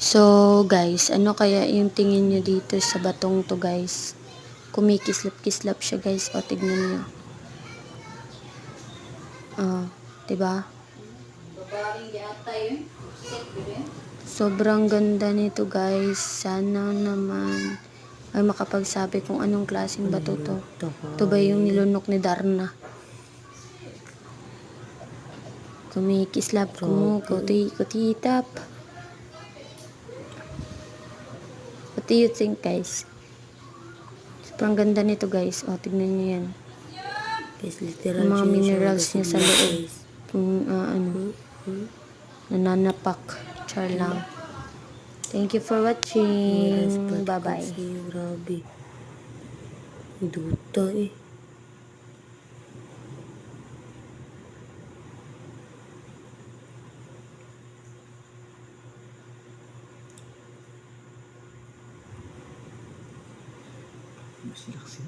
So, guys, ano kaya yung tingin nyo dito sa batong to, guys? Kumikislap-kislap siya, guys. O, tignan nyo. Ah, diba? Sobrang ganda nito, guys. Sana naman ay makapagsabi kung anong klaseng bato to. Ito ba yung nilunok ni Darna? Kumikislap kuti, kutitap. Do you think, guys? Sobrang ganda nito, guys. O, tignan nyo yan. Guys, literal Yung mga minerals niya sa loob. Kung, ah, ano, Hmm? nananapak. Char lang. Thank you for watching. Bye-bye. Grabe. Duta eh. Masilak sila.